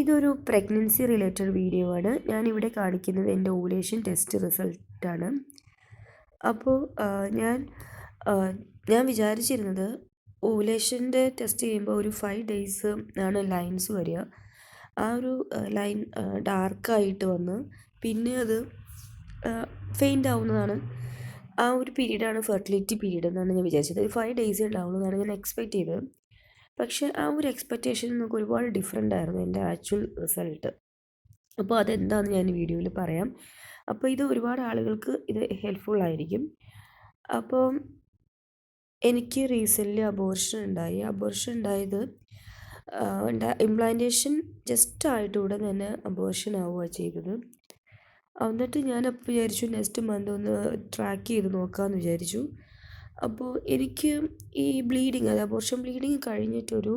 ഇതൊരു pregnancy related video ആണ്. ഞാനിവിടെ കാണിക്കുന്നത് എന്റെ ഓവുലേഷൻ ടെസ്റ്റ് റിസൾട്ടാണ് അപ്പോൾ ഞാൻ ഞാൻ വിചാരിച്ചിരുന്നത് ഓവുലേഷന്റെ ടെസ്റ്റ് ചെയ്യുമ്പോൾ ഒരു ഫൈവ് ഡേയ്സ് ആണ് ലൈൻസ് വരിക. ആ ഒരു ലൈൻ ഡാർക്കായിട്ട് വന്ന് പിന്നെ അത് ഫെയിന്റ് ആവുന്നതാണ്. ആ ഒരു പീരീഡാണ് ഫെർട്ടിലിറ്റി പീരീഡ് എന്നാണ് ഞാൻ വിചാരിച്ചത്. ഒരു ഫൈവ് ഡേയ്സേ ഉണ്ടാവുള്ളൂ എന്നാണ് ഞാൻ എക്സ്പെക്റ്റ് ചെയ്തത്. പക്ഷേ ആ ഒരു എക്സ്പെക്റ്റേഷൻ നമുക്ക് ഒരുപാട് ഡിഫറെന്റ് ആയിരുന്നു എന്റെ ആക്ച്വൽ റിസൾട്ട് അപ്പോൾ അതെന്താണെന്ന് ഞാൻ വീഡിയോയിൽ പറയാം. അപ്പോൾ ഇത് ഒരുപാട് ആളുകൾക്ക് ഇത് ഹെൽപ്ഫുൾ ആയിരിക്കും. അപ്പോൾ എനിക്ക് റീസെന്റ്ലി അബോർഷൻ ഉണ്ടായി. അബോർഷൻ ഉണ്ടായത് ഇംപ്ലാന്റേഷൻ ജസ്റ്റ് ആയിട്ട് ഉടൻ തന്നെ അബോർഷൻ ആവുക ചെയ്തത്. എന്നിട്ട് ഞാൻ വിചാരിച്ചു നെക്സ്റ്റ് മന്ത് ഒന്ന് ട്രാക്ക് ചെയ്ത് നോക്കാമെന്ന് വിചാരിച്ചു. അപ്പോൾ എനിക്ക് ഈ ബ്ലീഡിങ് അത് അബോർഷൻ ബ്ലീഡിങ് കഴിഞ്ഞിട്ടൊരു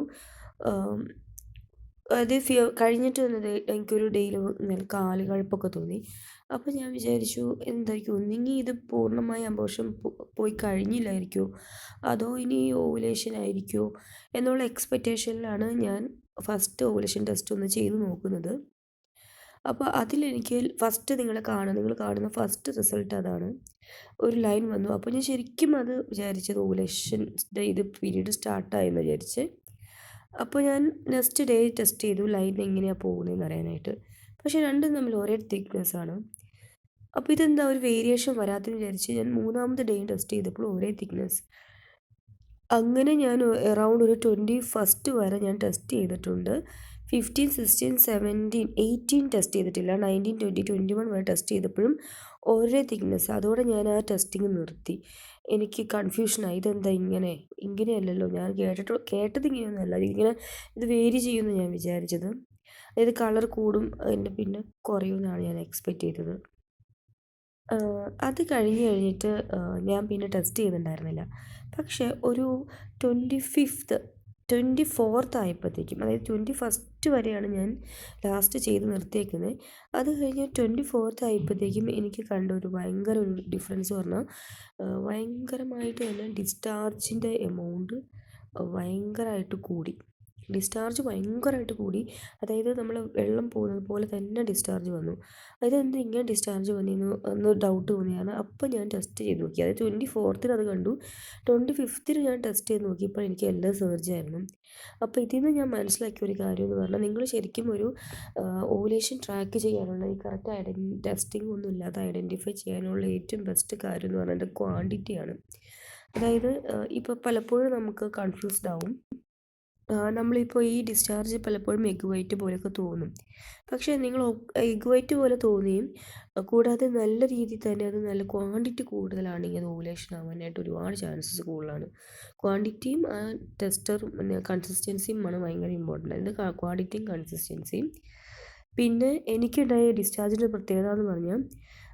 അത് കഴിഞ്ഞിട്ട് വന്നത് എനിക്കൊരു ഡേയിൽ കാൽ കഴപ്പൊക്കെ തോന്നി. അപ്പോൾ ഞാൻ വിചാരിച്ചു എന്തായിരിക്കും ഒന്നെങ്കിൽ ഇത് പൂർണമായി അബോർഷൻ പോയി കഴിഞ്ഞില്ലായിരിക്കുമോ അതോ ഇനി ഓവുലേഷൻ ആയിരിക്കുമോ എന്നുള്ള എക്സ്പെക്റ്റേഷനിലാണ് ഞാൻ ഫസ്റ്റ് ഓവുലേഷൻ ടെസ്റ്റ് ഒന്ന് ചെയ്ത് നോക്കുന്നത്. അപ്പോൾ അതിലെനിക്ക് ഫസ്റ്റ് നിങ്ങൾ കാണുക നിങ്ങൾ കാണുന്ന ഫസ്റ്റ് റിസൾട്ട് അതാണ്. ഒരു ലൈൻ വന്നു. അപ്പോൾ ഞാൻ ശരിക്കും അത് വിചാരിച്ചത് ഓവുലേഷന്റെ ഇത് പീരീഡ് സ്റ്റാർട്ടായെന്ന് വിചാരിച്ച്. അപ്പോൾ ഞാൻ നെക്സ്റ്റ് ഡേ ടെസ്റ്റ് ചെയ്തു ലൈൻ എങ്ങനെയാണ് പോകുന്നതെന്ന് അറിയാനായിട്ട്. പക്ഷേ രണ്ടും തമ്മിൽ ഒരേ തിക്നെസ് ആണ്. അപ്പോൾ ഇതെന്താ ഒരു വേരിയേഷൻ വരാത്തെന്ന് വിചാരിച്ച് ഞാൻ മൂന്നാമത്തെ ഡേ ടെസ്റ്റ് ചെയ്തപ്പോൾ ഒരേ തിക്നെസ് അങ്ങനെ ഞാൻ അറൗണ്ട് ഒരു ട്വന്റി ഫസ്റ്റ് വരെ ഞാൻ ടെസ്റ്റ് ചെയ്തിട്ടുണ്ട്. Fifteen sixteen seventeen eighteen test ചെയ്തിട്ടില്ല. നയന്റീൻ ട്വന്റി ട്വന്റി വൺ വരെ ടെസ്റ്റ് ചെയ്തപ്പോഴും ഒരേ തിക്നെസ് അതോടെ ഞാൻ ആ ടെസ്റ്റിങ് നിർത്തി. എനിക്ക് കൺഫ്യൂഷനായി ഇതെന്താ ഇങ്ങനെ? ഇങ്ങനെയല്ലല്ലോ. ഞാൻ കേട്ടിട്ട് കേട്ടത് ഇങ്ങനെയൊന്നുമല്ല. ഇങ്ങനെ ഇത് വേരി ചെയ്യുമെന്ന് ഞാൻ വിചാരിച്ചത്. അതായത് കളർ കൂടും അതിന്റെ പിന്നെ കുറയുമെന്നാണ് ഞാൻ എക്സ്പെക്റ്റ് ചെയ്തത്. അത് കഴിഞ്ഞ് കഴിഞ്ഞിട്ട് ഞാൻ പിന്നെ ടെസ്റ്റ് ചെയ്തിട്ടുണ്ടായിരുന്നില്ല. പക്ഷേ ഒരു ട്വന്റി ഫിഫ്ത്ത് ട്വന്റി ഫോർത്ത് ആയപ്പോഴത്തേക്കും അതായത് ട്വന്റി ഫസ്റ്റ് വരെയാണ് ഞാൻ ലാസ്റ്റ് ചെയ്ത് നിർത്തിയേക്കുന്നത്. അത് കഴിഞ്ഞ് ട്വന്റി ഫോർത്ത് ആയപ്പോഴത്തേക്കും എനിക്ക് കണ്ട ഒരു ഭയങ്കര ഒരു ഡിഫറൻസ് പറഞ്ഞാൽ ഭയങ്കരമായിട്ട് തന്നെ ഡിസ്ചാർജിന്റെ എമൗണ്ട് ഭയങ്കരമായിട്ട് കൂടി. ഡിസ്ചാർജ് ഭയങ്കരമായിട്ട് കൂടി. അതായത് നമ്മൾ വെള്ളം പോകുന്നത് പോലെ തന്നെ ഡിസ്ചാർജ് വന്നു. അതായത് എന്ത് ഇങ്ങനെ ഡിസ്ചാർജ് വന്നിരുന്നു എന്ന് ഡൗട്ട് തോന്നിയാണ് അപ്പോൾ ഞാൻ ടെസ്റ്റ് ചെയ്ത് നോക്കി. അതായത് ട്വന്റി ഫോർത്തിന് അത് കണ്ടു. ട്വന്റി ഫിഫ്ത്തിന് ഞാൻ ടെസ്റ്റ് ചെയ്ത് നോക്കിയപ്പോൾ എനിക്ക് എല്ലാ സെർജ് ആയിരുന്നു. അപ്പോൾ ഇതിൽ നിന്ന് ഞാൻ മനസ്സിലാക്കിയ ഒരു കാര്യം എന്ന് പറഞ്ഞാൽ നിങ്ങൾ ശരിക്കും ഒരു ഓവുലേഷൻ ട്രാക്ക് ചെയ്യാനുള്ള ഈ കറക്റ്റ് ഐഡൻ ടെസ്റ്റിംഗ് ഒന്നും ഇല്ലാതെ ഐഡന്റിഫൈ ചെയ്യാനുള്ള ഏറ്റവും ബെസ്റ്റ് കാര്യം എന്ന് പറഞ്ഞാൽ ക്വാണ്ടിറ്റിയാണ് അതായത് ഇപ്പോൾ പലപ്പോഴും നമുക്ക് കൺഫ്യൂസ്ഡ് ആവും. നമ്മളിപ്പോൾ ഈ ഡിസ്ചാർജ് പലപ്പോഴും എഗ് വൈറ്റ് പോലെയൊക്കെ തോന്നും. പക്ഷേ നിങ്ങൾ എഗ് വൈറ്റ് പോലെ തോന്നിയും കൂടാതെ നല്ല രീതിയിൽ തന്നെ അത് നല്ല ക്വാണ്ടിറ്റി കൂടുതലാണെങ്കിൽ അത് ഓവുലേഷൻ ആവാനായിട്ട് ഒരുപാട് ചാൻസസ് കൂടുതലാണ്. ക്വാണ്ടിറ്റിയും ആ ടെസ്റ്ററും കൺസിസ്റ്റൻസിയും ആണ് ഭയങ്കര ഇമ്പോർട്ടന്റ് അതിന്റെ ക്വാണ്ടിറ്റിയും കൺസിസ്റ്റൻസിയും പിന്നെ എനിക്കുണ്ടായ ഡിസ്ചാർജിന്റെ പ്രത്യേകത എന്ന് പറഞ്ഞാൽ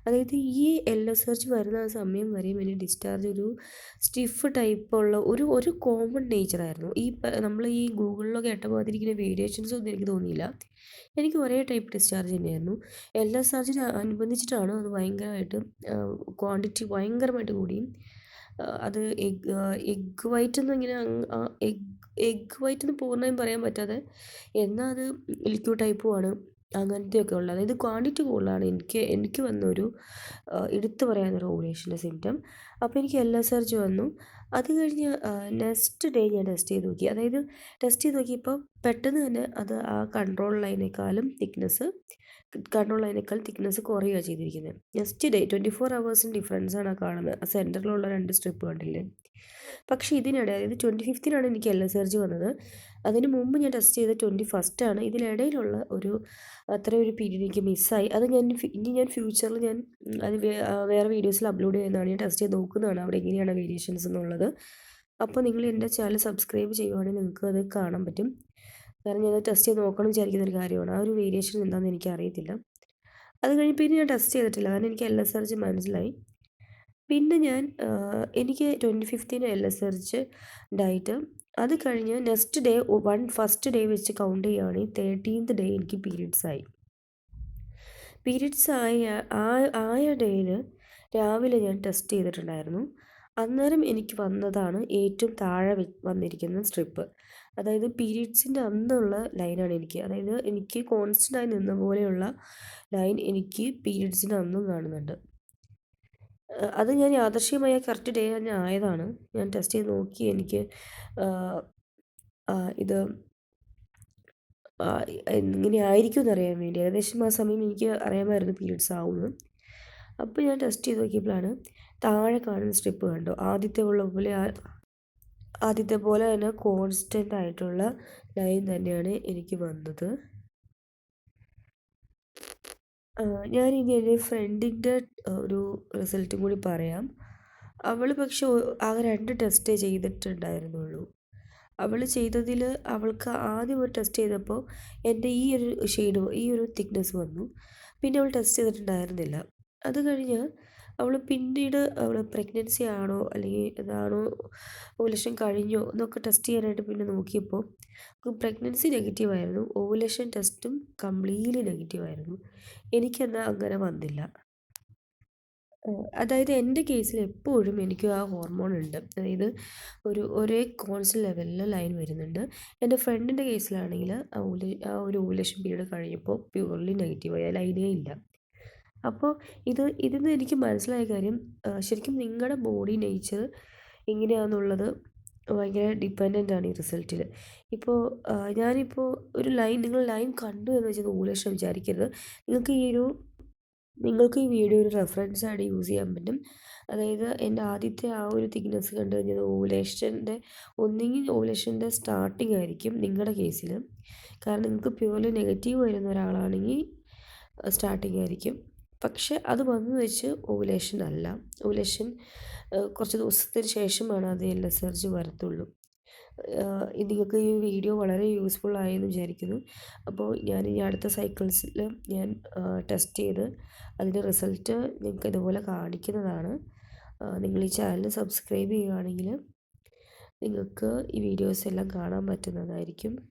അതായത് ഈ എൽ എസ് വരുന്ന സമയം വരെയും എനിക്ക് ഡിസ്ചാർജ് ഒരു സ്റ്റിഫ് ടൈപ്പുള്ള ഒരു ഒരു കോമൺ നേച്ചറായിരുന്നു ഈ നമ്മൾ ഈ ഗൂഗിളിലൊക്കെ കേട്ട മാതിരിക്കുന്ന വേരിയേഷൻസ് ഒന്നും എനിക്ക് തോന്നിയില്ല. എനിക്ക് ഒരേ ടൈപ്പ് ഡിസ്ചാർജ് തന്നെയായിരുന്നു. എൽ എസ് ആർജിന് അനുബന്ധിച്ചിട്ടാണ് അത് ഭയങ്കരമായിട്ട് ക്വാണ്ടിറ്റി ഭയങ്കരമായിട്ട് കൂടി. അത് എഗ് എഗ് വൈറ്റ് ഒന്നും ഇങ്ങനെ എഗ് എഗ് വൈറ്റ് എന്ന് പൂർണമായും പറയാൻ പറ്റാതെ എന്നാൽ അത് ലിക്വിഡ് ടൈപ്പുമാണ് അങ്ങനത്തെയൊക്കെ ഉള്ളത്. അതായത് ക്വാണ്ടിറ്റി കൂടുതലാണ്. എനിക്ക് എനിക്ക് വന്നൊരു എടുത്തു പറയാനൊരു ഓവുലേഷന്റെ സിംറ്റം അപ്പോൾ എനിക്ക് എൽ എസ് എർജി വന്നു. അത് കഴിഞ്ഞ് നെക്സ്റ്റ് ഡേ ഞാൻ ടെസ്റ്റ് ചെയ്ത് നോക്കി. അതായത് ടെസ്റ്റ് ചെയ്ത് നോക്കിയപ്പോൾ പെട്ടെന്ന് തന്നെ അത് ആ കൺട്രോൾ ലൈനേക്കാളും തിക്നെസ് അതിനേക്കാൾ തിക്നെസ് കുറയുകയാണ് ചെയ്തിരിക്കുന്നത് ജസ്റ്റ് ഡേ ട്വന്റി ഫോർ ഹവേഴ്സിന് ആണ് കാണുന്നത് സെന്ററിലുള്ള രണ്ട് സ്ട്രിപ്പ് കണ്ടില്ലേ? പക്ഷേ ഇതിനിടെ അതായത് ട്വന്റി ഫിഫ്തിനാണ് എനിക്ക് എൽ എസ് എർജി വന്നത്. അതിന് മുമ്പ് ഞാൻ ടെസ്റ്റ് ചെയ്ത ട്വന്റി ഫസ്റ്റാണ് ഇതിനിടയിലുള്ള ഒരു അത്ര ഒരു പീരീഡ് എനിക്ക് മിസ്സായി അത് ഞാൻ ഇനി ഞാൻ ഫ്യൂച്ചറിൽ ഞാൻ അത് വേറെ വീഡിയോസിൽ അപ്ലോഡ് ചെയ്യുന്നതാണ്. ഞാൻ ടെസ്റ്റ് ചെയ്ത് നോക്കുന്നതാണ് അവിടെ എങ്ങനെയാണ് വേരിയേഷൻസ് എന്നുള്ളത്. അപ്പോൾ നിങ്ങൾ എന്റെ ചാനൽ സബ്സ്ക്രൈബ് ചെയ്യുവാണെങ്കിൽ നിങ്ങൾക്ക് അത് കാണാൻ പറ്റും. കാരണം ഞാൻ ടെസ്റ്റ് ചെയ്ത് നോക്കണം വിചാരിക്കുന്ന ഒരു കാര്യമാണ്. ആ ഒരു വേരിയേഷൻ എന്താണെന്ന് എനിക്ക് അറിയത്തില്ല അത് കഴിഞ്ഞ് പിന്നെ ഞാൻ ടെസ്റ്റ് ചെയ്തിട്ടില്ല. കാരണം എനിക്ക് എൽ എസ് എർജ് മനസ്സിലായി. പിന്നെ ഞാൻ എനിക്ക് ട്വന്റി ഫിഫ്റ്റീന് എൽ എസ് എർജ് ഡയറ്റ് അത് കഴിഞ്ഞ് next day one first day വെച്ച് കൗണ്ട് ചെയ്യുകയാണെങ്കിൽ തേർട്ടീൻത് ഡേ എനിക്ക് പീരീഡ്സ് ആയി. പീരീഡ്സ് ആയ ആയ ഡേയിൽ രാവിലെ ഞാൻ ടെസ്റ്റ് ചെയ്തിട്ടുണ്ടായിരുന്നു. അന്നേരം എനിക്ക് വന്നതാണ് ഏറ്റവും താഴെ വന്നിരിക്കുന്ന സ്ട്രിപ്പ് അതായത് പീരീഡ്സിന്റെ അന്നുള്ള ലൈനാണ് എനിക്ക്. അതായത് എനിക്ക് കോൺസ്റ്റന്റ് ആയി നിന്ന പോലെയുള്ള ലൈൻ എനിക്ക് പീരീഡ്സിന്റെ അന്നും കാണുന്നുണ്ട്. അത് ഞാൻ യാദൃശ്ചികമായ കറക്റ്റ് ഡേ തന്നെ ആയതാണ്. ഞാൻ ടെസ്റ്റ് ചെയ്ത് നോക്കി എനിക്ക് ഇത് എങ്ങനെ ആയിരിക്കും എന്നറിയാൻ വേണ്ടി. ഏകദേശം ആ സമയം എനിക്ക് അറിയാമായിരുന്നു പീരീഡ്സ് ആവുമെന്ന് അപ്പോൾ ഞാൻ ടെസ്റ്റ് ചെയ്ത് നോക്കിയപ്പോഴാണ് താഴെ കാണുന്ന സ്ട്രിപ്പ് കണ്ടോ. ആദ്യത്തെ ഉള്ള പോലെ ആദ്യത്തെ പോലെ തന്നെ കോൺസ്റ്റന്റ് ആയിട്ടുള്ള ലൈൻ തന്നെയാണ് എനിക്ക് വന്നത്. ഞാൻ ഇനി എന്റെ ഫ്രണ്ടിന്റെ ഒരു റിസൾട്ടും കൂടി പറയാം. അവൾ പക്ഷെ ആകെ രണ്ട് ടെസ്റ്റേ ചെയ്തിട്ടുണ്ടായിരുന്നുള്ളൂ. അവൾ ചെയ്തതിൽ അവൾക്ക് ആദ്യം ഒരു ടെസ്റ്റ് ചെയ്തപ്പോൾ എന്റെ ഈ ഒരു ഷെയ്ഡ് ഈ ഒരു തിക്നെസ് വന്നു. പിന്നെ അവൾ ടെസ്റ്റ് ചെയ്തിട്ടുണ്ടായിരുന്നില്ല. അത് കഴിഞ്ഞ് അവൾ പിന്നീട് അവൾ പ്രഗ്നൻസി ആണോ അല്ലെങ്കിൽ ഇതാണോ ഓവുലേഷൻ കഴിഞ്ഞോ എന്നൊക്കെ ടെസ്റ്റ് ചെയ്യാനായിട്ട് പിന്നെ നോക്കിയപ്പോൾ പ്രഗ്നൻസി നെഗറ്റീവ് ആയിരുന്നു. ഓവുലേഷൻ ടെസ്റ്റും കംപ്ലീറ്റ്ലി നെഗറ്റീവ് ആയിരുന്നു. എനിക്കെന്നാൽ അങ്ങനെ വന്നില്ല. അതായത് എന്റെ കേസിൽ എപ്പോഴും എനിക്ക് ആ ഹോർമോൺ ഉണ്ട്. അതായത് ഒരു ഒരേ കോൺസ്റ്റന്റ് ലെവലിൽ ലൈൻ വരുന്നുണ്ട്. എന്റെ ഫ്രണ്ടിന്റെ കേസിലാണെങ്കിൽ ആ ഒരു ഓവുലേഷൻ പീരീഡ് കഴിഞ്ഞപ്പോൾ പ്യൂർലി നെഗറ്റീവായി ആ ലൈനേ ഇല്ല. അപ്പോൾ ഇത് ഇതിൽ നിന്ന് എനിക്ക് മനസ്സിലായ കാര്യം ശരിക്കും നിങ്ങളുടെ ബോഡി നേച്ചർ എങ്ങനെയാണെന്നുള്ളത് ഭയങ്കര ഡിപ്പെൻഡന്റ് ആണ് ഈ റിസൾട്ടിൽ ഇപ്പോൾ ഞാനിപ്പോൾ ഒരു ലൈൻ നിങ്ങൾ ലൈൻ കണ്ടു എന്ന് വെച്ചാൽ ഓവുലേഷൻ വിചാരിക്കരുത്. നിങ്ങൾക്ക് ഈ ഒരു നിങ്ങൾക്ക് ഈ വീഡിയോ ഒരു റെഫറൻസ് ആയിട്ട് യൂസ് ചെയ്യാൻ പറ്റും. അതായത് എന്റെ ആദ്യത്തെ ആ ഒരു തിക്നെസ് കണ്ടു കഴിഞ്ഞാൽ ഓവുലേഷന്റെ ഒന്നെങ്കിൽ ഓവുലേഷന്റെ സ്റ്റാർട്ടിംഗ് ആയിരിക്കും നിങ്ങളുടെ കേസിൽ കാരണം നിങ്ങൾക്ക് പ്യുവർലി നെഗറ്റീവ് വരുന്ന ഒരാളാണെങ്കിൽ സ്റ്റാർട്ടിംഗ് ആയിരിക്കും. പക്ഷെ അത് വന്നു വെച്ച് ഓവുലേഷൻ അല്ല. ഓവുലേഷൻ കുറച്ച് ദിവസത്തിന് ശേഷമാണ് അത് എൽ എസ് എർജി വരത്തുള്ളൂ. നിങ്ങൾക്ക് ഈ വീഡിയോ വളരെ യൂസ്ഫുൾ ആയെന്ന് വിചാരിക്കുന്നു. അപ്പോൾ ഞാൻ ഈ അടുത്ത സൈക്കിൾസിൽ ഞാൻ ടെസ്റ്റ് ചെയ്ത് അതിന്റെ റിസൾട്ട് നിങ്ങൾക്ക് ഇതുപോലെ കാണിക്കുന്നതാണ്. നിങ്ങൾ ഈ ചാനൽ സബ്സ്ക്രൈബ് ചെയ്യുകയാണെങ്കിൽ നിങ്ങൾക്ക് ഈ വീഡിയോസ് എല്ലാം കാണാൻ പറ്റുന്നതായിരിക്കും.